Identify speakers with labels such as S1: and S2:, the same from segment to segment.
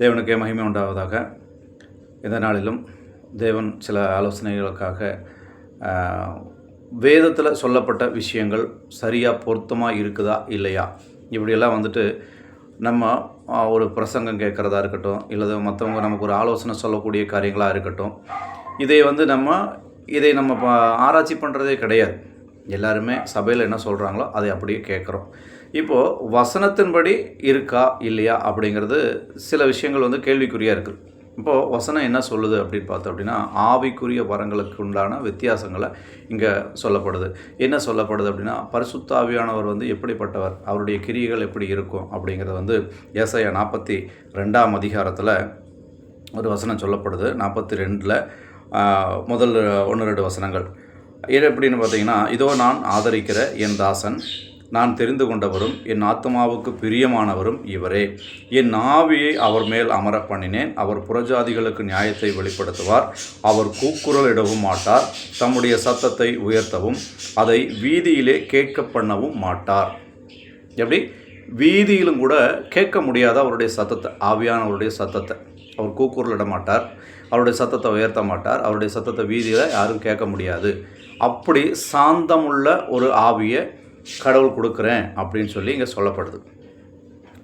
S1: தேவனுக்கே மகிமை உண்டாவதாக. இந்த நாளிலும் தேவன் சில ஆலோசனைகளுக்காக வேதத்தில் சொல்லப்பட்ட விஷயங்கள் சரியாக பொருத்தமாக இருக்குதா இல்லையா? இப்படியெல்லாம் வந்துட்டு நம்ம ஒரு பிரசங்கம் கேட்குறதா இருக்கட்டும் இல்லை மற்றவங்க நமக்கு ஒரு ஆலோசனை சொல்லக்கூடிய காரியங்களாக இருக்கட்டும் இதை வந்து நம்ம இதை நம்ம ஆராய்ச்சி பண்ணுறதே கிடையாது. எல்லாருமே சபையில் என்ன சொல்கிறாங்களோ அதை அப்படியே கேட்குறோம். இப்போது வசனத்தின்படி இருக்கா இல்லையா அப்படிங்கிறது சில விஷயங்கள் வந்து கேள்விக்குறியாக இருக்குது இப்போது வசனம் என்ன சொல்லுது அப்படின்னு பார்த்தோம் அப்படின்னா ஆவிக்குரிய வரங்களுக்கு உண்டான வித்தியாசங்களை இங்கே சொல்லப்படுது. என்ன சொல்லப்படுது அப்படின்னா பரிசுத்த ஆவியானவர் வந்து எப்படிப்பட்டவர் அவருடைய கிரியைகள் எப்படி இருக்கும் அப்படிங்கிறத வந்து ஏசாயா நாற்பத்தி ரெண்டாம் அதிகாரத்தில் ஒரு வசனம் சொல்லப்படுது. நாற்பத்தி ரெண்டில் முதல் ஒன்று ரெண்டு வசனங்கள். இது எப்படின்னு பார்த்தீங்கன்னா இதோ நான் ஆதரிக்கிற என் தாசன் நான் தெரிந்து கொண்டவரும் என் ஆத்மாவுக்கு பிரியமானவரும் இவரே. என் ஆவியை அவர் மேல் அமர பண்ணினேன். அவர் புறஜாதிகளுக்கு நியாயத்தை வெளிப்படுத்துவார். அவர் கூக்குரல் இடவும் மாட்டார். தம்முடைய சத்தத்தை உயர்த்தவும் அதை வீதியிலே கேட்க பண்ணவும் மாட்டார். எப்படி? வீதியிலும் கூட கேட்க முடியாத அவருடைய சத்தத்தை ஆவியானவருடைய சத்தத்தை. அவர் கூக்குரலிட மாட்டார். அவருடைய சத்தத்தை உயர்த்த மாட்டார். அவருடைய சத்தத்தை வீதியில் யாரும் கேட்க முடியாது. அப்படி சாந்தமுள்ள ஒரு ஆவியை கடவுள் கொடுக்குறேன் அப்படின்னு சொல்லி இங்கே சொல்லப்படுது.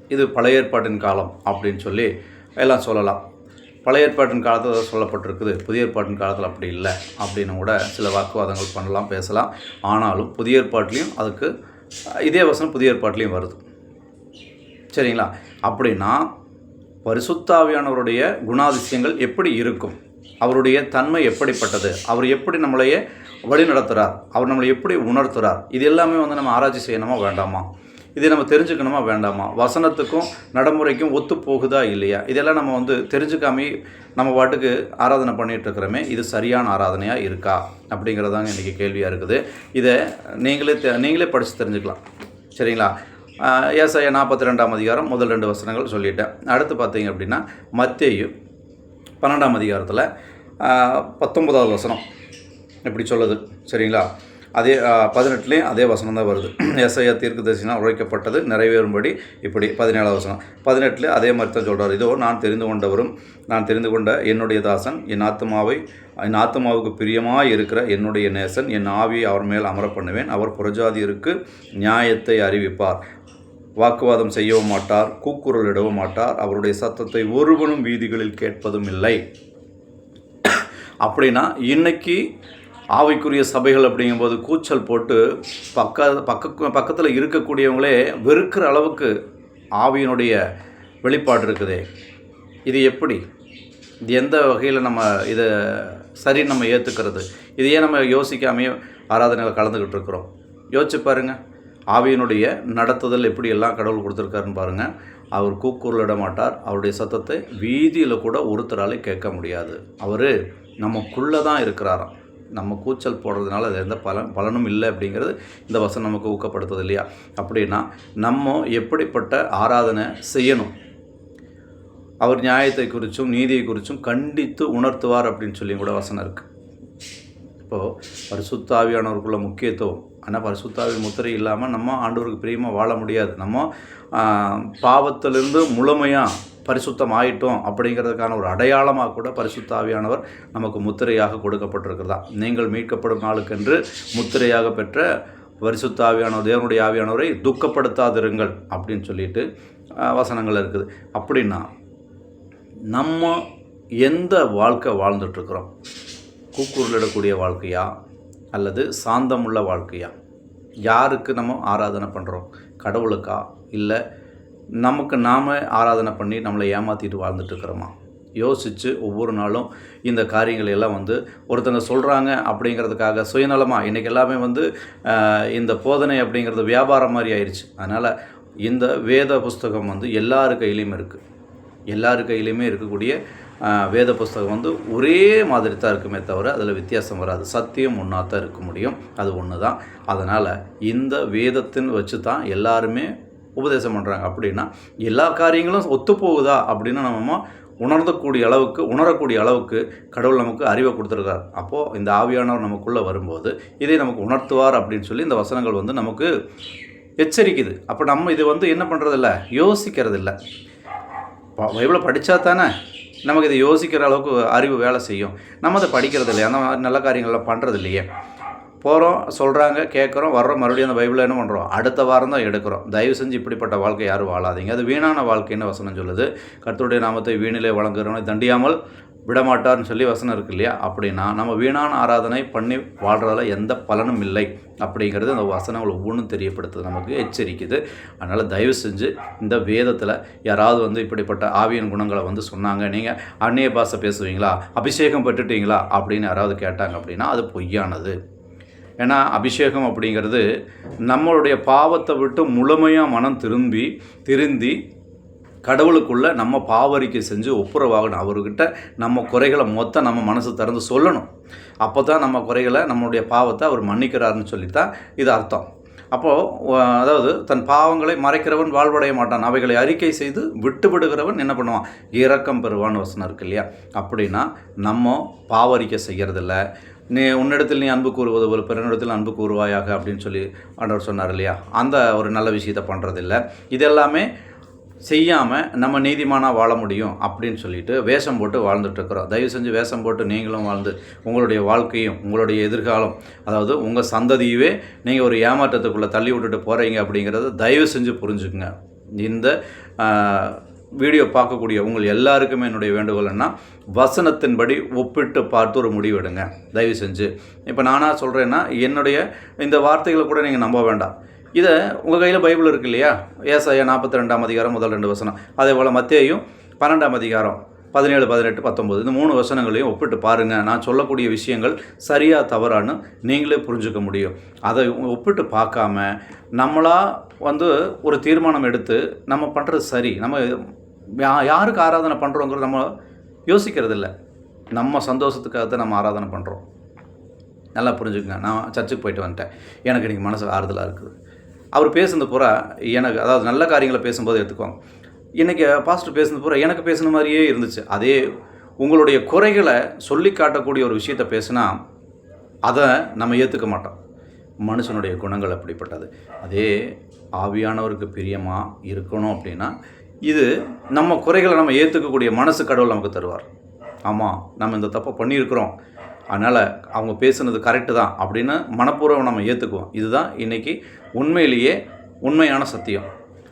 S1: இது பழைய ஏற்பாட்டின் காலம் அப்படின்னு சொல்லி எல்லாம் சொல்லலாம். பழைய ஏற்பாட்டின் காலத்தில் சொல்லப்பட்டிருக்குது. புதிய ஏற்பாட்டின் காலத்தில் அப்படி இல்லை அப்படின்னு கூட சில வாக்குவாதங்கள் பண்ணலாம் பேசலாம். ஆனாலும் புதிய ஏற்பாட்டிலையும் அதுக்கு இதே வசனம் புதிய ஏற்பாட்டிலையும் வருது. சரிங்களா? அப்படின்னா பரிசுத்தாவியானவருடைய குணாதிசயங்கள் எப்படி இருக்கும்? அவருடைய தன்மை எப்படிப்பட்டது? அவர் எப்படி நம்மளையே வழி நடத்துகிறார் அவர் நம்மளை எப்படி உணர்த்துறார்? இது எல்லாமே வந்து நம்ம ஆராய்ச்சி செய்யணுமா வேண்டாமா? இதை நம்ம தெரிஞ்சுக்கணுமா வேண்டாமா? வசனத்துக்கும் நடைமுறைக்கும் ஒத்து போகுதா இல்லையா? இதெல்லாம் நம்ம வந்து தெரிஞ்சுக்காம நம்ம பாட்டுக்கு ஆராதனை பண்ணிகிட்டு இருக்கிறோமே இது சரியான ஆராதனையாக இருக்கா? அப்படிங்கிறதாங்க இன்றைக்கி கேள்வியாக இருக்குது. இதை நீங்களே தெ- நீங்களே படித்து தெரிஞ்சுக்கலாம். சரிங்களா? ஏசாய நாற்பத்தி ரெண்டாம் அதிகாரம் முதல் ரெண்டு வசனங்கள் சொல்லிட்டேன். அடுத்து பார்த்தீங்க அப்படின்னா மத்தேயும் பன்னெண்டாம் அதிகாரத்தில் பத்தொன்பதாவது வசனம். இப்படி சொல்லுது சரிங்களா? அதே பதினெட்டுலேயும் அதே வசனம் தான் வருது. ஏசாயா தீர்க்கதரிசினால் உழைக்கப்பட்டது நிறைவேறும்படி இப்படி பதினேழாவது வசனம். பதினெட்டில் அதே மாதிரி தான் சொல்கிறார் இதோ நான் தெரிந்து கொண்டவரும் நான் தெரிந்து கொண்ட என்னுடைய தாசன் என் ஆத்மாவை என் ஆத்மாவுக்கு பிரியமாக இருக்கிற என்னுடைய நேசன் என் ஆவியை அவர் மேல் அமர பண்ணுவேன். அவர் புறஜாதியருக்கு நியாயத்தை அறிவிப்பார். வாக்குவாதம் செய்யவும் மாட்டார் கூக்குரல் இடவும் மாட்டார். அவருடைய சத்தத்தை ஒருவனும் வீதிகளில் கேட்பதும் இல்லை. அப்படின்னா இன்னைக்கு ஆவிக்குரிய சபைகள் அப்படிங்கும்போது கூச்சல் போட்டு பக்க பக்க பக்கத்தில் இருக்கக்கூடியவங்களே வெறுக்கிற அளவுக்கு ஆவியினுடைய வெளிப்பாடு இருக்குதே. இது எப்படி? இது எந்த வகையில் நம்ம இதை சரி நம்ம ஏற்றுக்கிறது இதையே நம்ம யோசிக்காமையே ஆராதனையில் கலந்துக்கிட்டு இருக்கிறோம். யோசிச்சு பாருங்கள் ஆவியினுடைய நடத்துதல் எப்படி எல்லாம் கடவுள் கொடுத்துருக்காருன்னு பாருங்கள் அவர் கூக்குரலிட மாட்டார் அவருடைய சத்தத்தை வீதியில் கூட ஒருத்தராலே கேட்க முடியாது. அவர் நமக்குள்ளே தான் இருக்கிறாராம். நம்ம கூச்சல் போடுறதுனால அது எந்த பலன் பலனும் இல்லை அப்படிங்கிறது இந்த வசனம் நமக்கு ஊக்கப்படுத்துது இல்லையா? அப்படின்னா நம்ம எப்படிப்பட்ட ஆராதனை செய்யணும்? அவர் நியாயத்தை குறித்தும் நீதியை குறித்தும் கண்டித்து உணர்த்துவார் அப்படின்னு சொல்லி கூட வசனம் இருக்குது இப்போது பரிசுத்தாவியானவருக்குள்ள முக்கியத்துவம் ஆனால் பரிசுத்தாவின் முத்திரை இல்லாமல் நம்ம ஆண்டவருக்கு பிரியமாக வாழ முடியாது. நம்ம பாவத்திலிருந்து முழுமையாக பரிசுத்தம் ஆயிட்டோம் அப்படிங்கிறதுக்கான ஒரு அடையாளமாக கூட பரிசுத்தாவியானவர் நமக்கு முத்திரையாக கொடுக்கப்பட்டிருக்கிறதா. நீங்கள் மீட்கப்படும் நாளுக்கென்று முத்திரையாக பெற்ற பரிசுத்தாவியானவர் தேவனுடைய ஆவியானவரை துக்கப்படுத்தாதிருங்கள் அப்படின்னு சொல்லிட்டு வசனங்கள் இருக்குது. அப்படின்னா நம்ம எந்த வாழ்க்கை வாழ்ந்துட்டுருக்குறோம்? கூக்குரலிடக்கூடிய வாழ்க்கையா? அல்லது சாந்தமுள்ள வாழ்க்கையா? யாருக்கு நம்ம ஆராதனை பண்ணுறோம் கடவுளுக்கா? இல்லை நமக்கு நாம் ஆராதனை பண்ணி நம்மளை ஏமாற்றிட்டு வாழ்ந்துட்டுருக்குறோமா? யோசித்து ஒவ்வொரு நாளும் இந்த காரியங்கள் எல்லாம் வந்து ஒருத்தங்க சொல்கிறாங்க அப்படிங்கிறதுக்காக சுயநலமாக இன்றைக்கி எல்லாமே வந்து இந்த போதனை அப்படிங்கிறது வியாபாரம் மாதிரி ஆயிடுச்சு அதனால் இந்த வேத புஸ்தகம் வந்து எல்லார் கையிலையும் இருக்குது எல்லார் கையிலையுமே இருக்கக்கூடிய வேத புஸ்தகம் வந்து ஒரே மாதிரி தான் இருக்குமே தவிர அதில் வித்தியாசம் வராது. சத்தியம் ஒன்றா தான் இருக்க முடியும். அது ஒன்று தான் அதனால் இந்த வேதத்தின் வச்சு தான் எல்லாருமே உபதேசம் பண்ணுறாங்க அப்படின்னா எல்லா காரியங்களும் ஒத்துப்போகுதா அப்படின்னு நம்ம உணர்ந்தக்கூடிய அளவுக்கு உணரக்கூடிய அளவுக்கு கடவுள் நமக்கு அறிவை கொடுத்துருக்கார். அப்போது இந்த ஆவியானவர் நமக்குள்ளே வரும்போது இதை நமக்கு உணர்த்துவார் அப்படின்னு சொல்லி இந்த வசனங்கள் வந்து நமக்கு எச்சரிக்குது. அப்போ நம்ம இது வந்து என்ன பண்ணுறதில்ல யோசிக்கிறதில்ல. ப- பைபிளை படித்தா தானே நமக்கு இதை யோசிக்கிற அளவுக்கு அறிவு வேலை செய்யும். நம்ம அதை படிக்கிறது இல்லையா? அந்த மாதிரி நல்ல காரியங்கள்லாம் பண்ணுறது இல்லையே. போகிறோம் சொல்கிறாங்க கேட்குறோம் வர்றோம் மறுபடியும் அந்த பைபிளை என்ன பண்ணுறோம் அடுத்த வாரம் தான் எடுக்கிறோம். தயவு செஞ்சு இப்படிப்பட்ட வாழ்க்கை யாரும் வாழாதீங்க. அது வீணான வாழ்க்கைன்னு வசனம் சொல்லுது. கர்த்தருடைய நாமத்தை வீணிலே வழங்குறவனை தண்டியாமல் விடமாட்டார்னு சொல்லி வசனம் இருக்கு இல்லையா? அப்படின்னா நம்ம வீணான ஆராதனை பண்ணி வாழ்கிறதால எந்த பலனும் இல்லை அப்படிங்கிறது அந்த வசனங்கள் ஒவ்வொன்றும் தெரியப்படுத்துது நமக்கு எச்சரிக்குது. அதனால் தயவு செஞ்சு இந்த வேதத்தில் யாராவது வந்து இப்படிப்பட்ட ஆவியின் குணங்களை வந்து சொன்னாங்க நீங்கள் அந்நிய பாசை பேசுவீங்களா? அபிஷேகம் பெற்றுட்டீங்களா? அப்படின்னு யாராவது கேட்டாங்க அப்படின்னா அது பொய்யானது. ஏன்னா அபிஷேகம் அப்படிங்கிறது நம்மளுடைய பாவத்தை விட்டு முழுமையாக மனம் திரும்பி திருந்தி கடவுளுக்குள்ள நம்ம பாவரிக்கை செஞ்சு ஒப்புரவாகணும். அவர்கிட்ட நம்ம குறைகளை மொத்தம் நம்ம மனசு திறந்து சொல்லணும். அப்போ தான் நம்ம குறைகளை நம்மளுடைய பாவத்தை அவர் மன்னிக்கிறாருன்னு சொல்லித்தான் இது அர்த்தம். அப்போது அதாவது தன் பாவங்களை மறைக்கிறவன் வாழ்வடைய மாட்டான். அவைகளை அறிக்கை செய்து விட்டு விடுகிறவன் என்ன பண்ணுவான்? இரக்கம் பெறுவான்னு வசனம் இருக்கு இல்லையா? அப்படின்னா நம்ம பாவரிக்கை செய்கிறதில்ல நீ உன்னிடத்தில் நீ அன்பு கூறுவது ஒரு பிறனிடத்தில் அன்பு கூறுவாயாக அப்படின்னு சொல்லி ஆண்டவர் சொன்னார் இல்லையா? அந்த ஒரு நல்ல விஷயத்தை பண்ணுறதில்ல இதெல்லாமே செய்யாமல் நம்ம நீதிமானாக வாழ முடியும் அப்படின்னு சொல்லிட்டு வேஷம் போட்டு வாழ்ந்துட்டுருக்குறோம். தயவு செஞ்சு வேஷம் போட்டு நீங்களும் வாழ்ந்து உங்களுடைய வாழ்க்கையும் உங்களுடைய எதிர்காலம் அதாவது உங்கள் சந்ததியவே நீங்கள் ஒரு ஏமாற்றத்துக்குள்ளே தள்ளி விட்டுட்டு போகிறீங்க அப்படிங்கிறத தயவு செஞ்சு புரிஞ்சுக்குங்க. இந்த வீடியோ பார்க்கக்கூடிய உங்கள் எல்லாருக்குமே என்னுடைய வேண்டுகோள் என்ன வசனத்தின்படி ஒப்பிட்டு பார்த்து ஒரு முடிவெடுங்க. தயவு செஞ்சு. இப்போ நானாக சொல்கிறேன்னா என்னுடைய இந்த வார்த்தைகளை கூட நீங்கள் நம்ப வேண்டாம். இதை உங்கள் கையில் பைபிள் இருக்கு இல்லையா? ஏசாயா நாற்பத்தி ரெண்டாம் அதிகாரம் முதல் ரெண்டு வசனம். அதே போல் மத்தியையும் பன்னெண்டாம் அதிகாரம் பதினேழு பதினெட்டு பத்தொம்பது இந்த மூணு வசனங்களையும் ஒப்பிட்டு பாருங்கள் நான் சொல்லக்கூடிய விஷயங்கள் சரியாக தவறான்னு நீங்களே புரிஞ்சுக்க முடியும். அதை ஒப்பிட்டு பார்க்காம நம்மளாக வந்து ஒரு தீர்மானம் எடுத்து நம்ம பண்ணுறது சரி. நம்ம யா யாருக்கு ஆராதனை பண்ணுறோங்கிறது நம்ம யோசிக்கிறதில்ல. நம்ம சந்தோஷத்துக்காக தான் நம்ம ஆராதனை பண்ணுறோம் நல்லா புரிஞ்சுக்கங்க. நான் சர்ச்சுக்கு போயிட்டு வந்துட்டேன். எனக்கு இன்றைக்கி மனசில் ஆறுதலாக இருக்குது. அவர் பேசுனது பூரா எனக்கு அதாவது நல்ல காரியங்களை பேசும்போது எடுத்துக்கோங்க இன்றைக்கி பாஸ்டர் பேசுனது பூரா எனக்கு பேசுன மாதிரியே இருந்துச்சு. அதே உங்களுடைய குறைகளை சொல்லி காட்டக்கூடிய ஒரு விஷயத்தை பேசுனா அதை நம்ம ஏற்றுக்க மாட்டோம். மனுஷனுடைய குணங்கள் அப்படிப்பட்டது. அதே ஆவியானவருக்கு பிரியமாக இருக்கணும் அப்படின்னா இது நம்ம குறைகளை நம்ம ஏற்றுக்கக்கூடிய மனசு கடவுள் நமக்கு தருவார். ஆமாம் நம்ம இந்த தப்பை பண்ணியிருக்கிறோம். அதனால் அவங்க பேசுனது கரெக்டு தான் அப்படின்னு மனப்பூர்வம் நம்ம ஏற்றுக்குவோம் இதுதான் இன்றைக்கி உண்மையிலேயே உண்மையான சத்தியம்.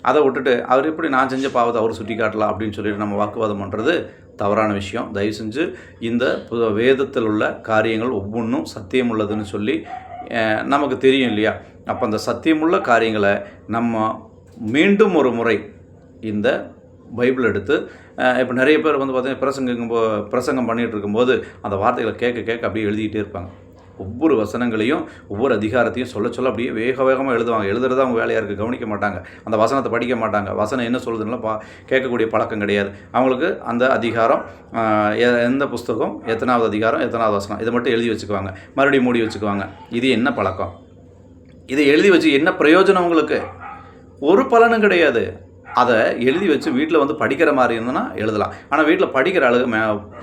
S1: அதை விட்டுட்டு அவர் எப்படி நான் செஞ்ச பாவத்தை அவர் சுட்டி காட்டலாம் அப்படின்னு சொல்லிட்டு நம்ம வாக்குவாதம் பண்ணுறது தவறான விஷயம். தயவு செஞ்சு இந்த வேதத்தில் உள்ள காரியங்கள் ஒவ்வொன்றும் சத்தியம் உள்ளதுன்னு சொல்லி நமக்கு தெரியும் இல்லையா? அப்போ அந்த சத்தியமுள்ள காரியங்களை நம்ம மீண்டும் ஒரு முறை இந்த பைபிள் எடுத்து இப்போ நிறைய பேர் வந்து பார்த்தீங்கன்னா பிரசங்கம் பிரசங்கம் பண்ணிகிட்டு இருக்கும்போது அந்த வார்த்தைகளை கேட்க கேட்க அப்படியே எழுதிக்கிட்டே இருப்பாங்க. ஒவ்வொரு வசனங்களையும் ஒவ்வொரு அதிகாரத்தையும் சொல்ல சொல்ல அப்படியே வேக வேகமாக எழுதுவாங்க. எழுதுறது அவங்க வேலையாக இருக்குது கவனிக்க மாட்டாங்க. அந்த வசனத்தை படிக்க மாட்டாங்க. வசனம் என்ன சொல்லுதுன்னா பா கேட்கக்கூடிய பழக்கம் கிடையாது. அவங்களுக்கு அந்த அதிகாரம் எந்த புஸ்தகம் எத்தனாவது அதிகாரம் எத்தனாவது வசனம் இதை மட்டும் எழுதி வச்சுக்குவாங்க. மறுபடியும் மூடி வச்சுக்குவாங்க. இது என்ன பழக்கம்? இதை எழுதி வச்சு என்ன பிரயோஜனம் உங்களுக்கு? ஒரு பலனும் கிடையாது. அதை எழுதி வச்சு வீட்டில் வந்து படிக்கிற மாதிரி இருந்ததுன்னா எழுதலாம். ஆனால் வீட்டில் படிக்கிற அளவு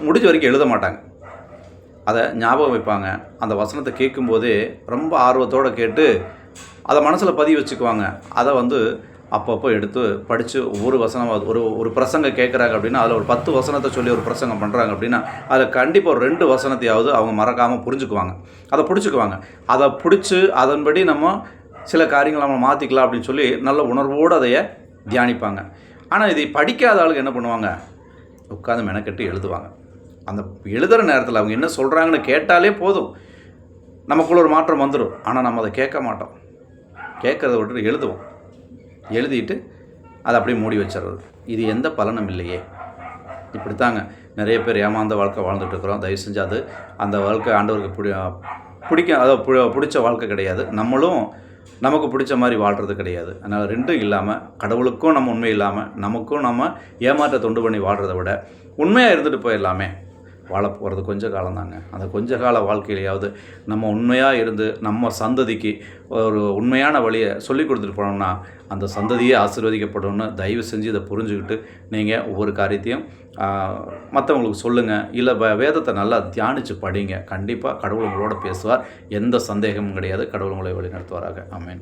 S1: முடிஞ்ச வரைக்கும் எழுத மாட்டாங்க. அதை ஞாபகம் வைப்பாங்க. அந்த வசனத்தை கேட்கும்போதே ரொம்ப ஆர்வத்தோடு கேட்டு அதை மனசில் பதிவு வச்சுக்குவாங்க. அதை வந்து அப்பப்போ எடுத்து படித்து ஒவ்வொரு வசனம் ஒரு ஒரு பிரசங்கம் கேட்குறாங்க அப்படின்னா அதில் ஒரு பத்து வசனத்தை சொல்லி ஒரு பிரசங்கம் பண்ணுறாங்க அப்படின்னா அதில் கண்டிப்பாக ஒரு ரெண்டு வசனத்தையாவது அவங்க மறக்காமல் புரிஞ்சுக்குவாங்க. அதை பிடிச்சிக்குவாங்க. அதை பிடிச்சி அதன்படி நம்ம சில காரியங்களை நம்ம மாற்றிக்கலாம் அப்படின்னு சொல்லி நல்ல உணர்வோடு அதைய தியானிப்பாங்க. ஆனால் இதை படிக்காத ஆளுக்கு என்ன பண்ணுவாங்க? உட்காந்து மெனக்கெட்டு எழுதுவாங்க. அந்த எழுதுகிற நேரத்தில் அவங்க என்ன சொல்கிறாங்கன்னு கேட்டாலே போதும். நமக்குள்ள ஒரு மாற்றம் வந்துடும் ஆனால் நம்ம அதை கேட்க மாட்டோம். கேட்குறத விட்டுட்டு எழுதுவோம். எழுதிட்டு அதை அப்படியே மூடி வச்சிடுறது. இது எந்த பலனும் இல்லையே. இப்படித்தாங்க. நிறைய பேர் ஏமாந்த வாழ்க்கை வாழ்ந்துட்டு இருக்கிறோம். தயவு செஞ்சு அது அந்த வாழ்க்கை ஆண்டவருக்கு பிடி பிடிக்க அதாவது பிடிச்ச வாழ்க்கை கிடையாது. நம்மளும் நமக்கு பிடிச்ச மாதிரி வாழ்கிறது கிடையாது. அதனால் ரெண்டும் இல்லாமல் கடவுளுக்கும் நம்ம உண்மை இல்லாமல் நமக்கும் நம்ம ஏமாற்ற தொண்டு பண்ணி வாழ்கிறத விட உண்மையாக இருந்துட்டு போயிடலாமே. வாழ போகிறது கொஞ்ச காலம்தாங்க. அந்த கொஞ்ச கால வாழ்க்கையிலையாவது நம்ம உண்மையாக இருந்து நம்ம சந்ததிக்கு ஒரு உண்மையான வழியை சொல்லி கொடுத்துட்டு போனோம்னா அந்த சந்ததியே ஆசீர்வதிக்கப்படும்னு தயவு செஞ்சு இதை புரிஞ்சுக்கிட்டு நீங்கள் ஒவ்வொரு காரியத்தையும் மற்றவங்களுக்கு சொல்லுங்கள் இல்லை வேதத்தை நல்லா தியானித்து படிங்க. கண்டிப்பாக கடவுள் உங்களோட பேசுவார். எந்த சந்தேகமும் கிடையாது. கடவுள் உங்களை வழிநடத்துவாராக. அமேன்